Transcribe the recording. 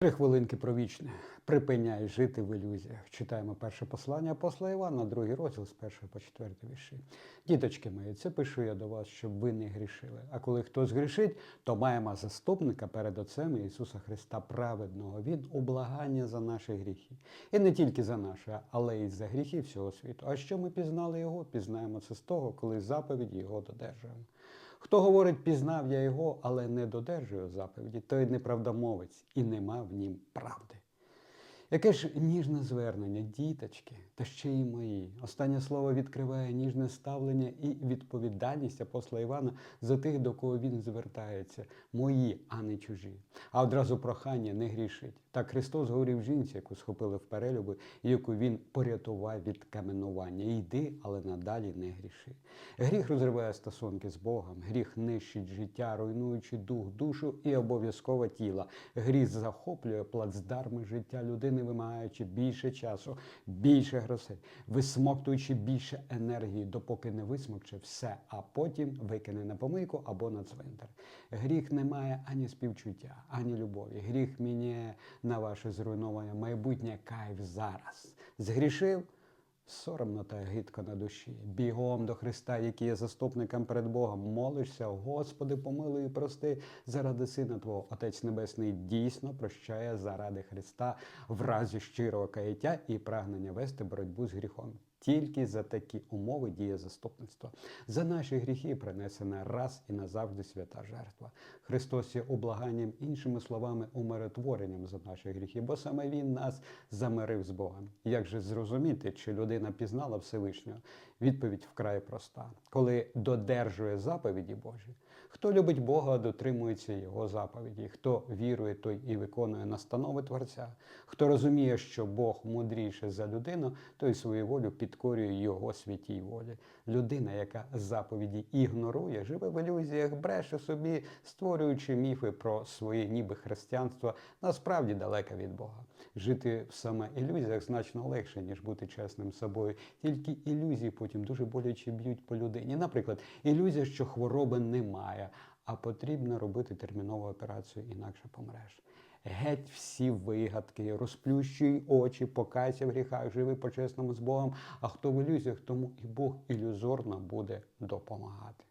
Три хвилинки про вічне. Припиняй жити в ілюзіях. Читаємо перше послання апостола Івана, другий розділ з першого по четвертий вірші. Діточки мої, це пишу я до вас, щоб ви не грішили. А коли хтось грішить, то маємо заступника перед Отцем Ісуса Христа праведного. Він облагання за наші гріхи. І не тільки за наші, але й за гріхи всього світу. А що ми пізнали його? Пізнаємо це з того, коли заповіді його додержуємо. Хто говорить, пізнав я його, але не додержує заповіді, той неправдомовець і нема в нім правди. Яке ж ніжне звернення, діточки, та ще й мої. Останнє слово відкриває ніжне ставлення і відповідальність апостола Івана за тих, до кого він звертається, мої, а не чужі. А одразу прохання не грішить. Так Христос говорив жінці, яку схопили в перелюби, яку він порятував від каменування. Йди, але надалі не гріши. Гріх розриває стосунки з Богом, гріх нищить життя, руйнуючи дух, душу і обов'язково тіло. Гріх захоплює плацдарми життя людини, вимагаючи більше часу, більше грошей, висмоктуючи більше енергії, допоки не висмокче все, а потім викине на помийку або на цвинтар. Гріх не має ані співчуття, ані любові. Гріх міняє на ваше зруйноване майбутнє кайф зараз. Згрішив. Соромно та гидко на душі. Бігом до Христа, який є заступником перед Богом. Молишся, Господи, помилуй і прости заради Сина Твого. Отець Небесний дійсно прощає заради Христа в разі щирого каяття і прагнення вести боротьбу з гріхом. Тільки за такі умови діє заступництво. За наші гріхи принесена раз і назавжди свята жертва. Христос є облаганням, іншими словами, умиротворенням за наші гріхи, бо саме Він нас замирив з Богом. Як же зрозуміти, чи людина пізнала Всевишнього? Відповідь вкрай проста: коли додержує заповіді Божі. Хто любить Бога, дотримується Його заповіді. Хто вірує, той і виконує настанови Творця. Хто розуміє, що Бог мудріше за людину, той свою волю підкорює Його святій волі. Людина, яка заповіді ігнорує, живе в ілюзіях, бреше собі, створюючи міфи про своє ніби християнство, насправді далека від Бога. Жити в саме ілюзіях значно легше, ніж бути чесним з собою. Тільки ілюзії потім дуже боляче б'ють по людині. Наприклад, ілюзія, що хвороби немає, а потрібно робити термінову операцію, інакше помреш. Геть всі вигадки, розплющуй очі, покайся в гріхах, живи по-чесному з Богом. А хто в ілюзіях, тому і Бог ілюзорно буде допомагати.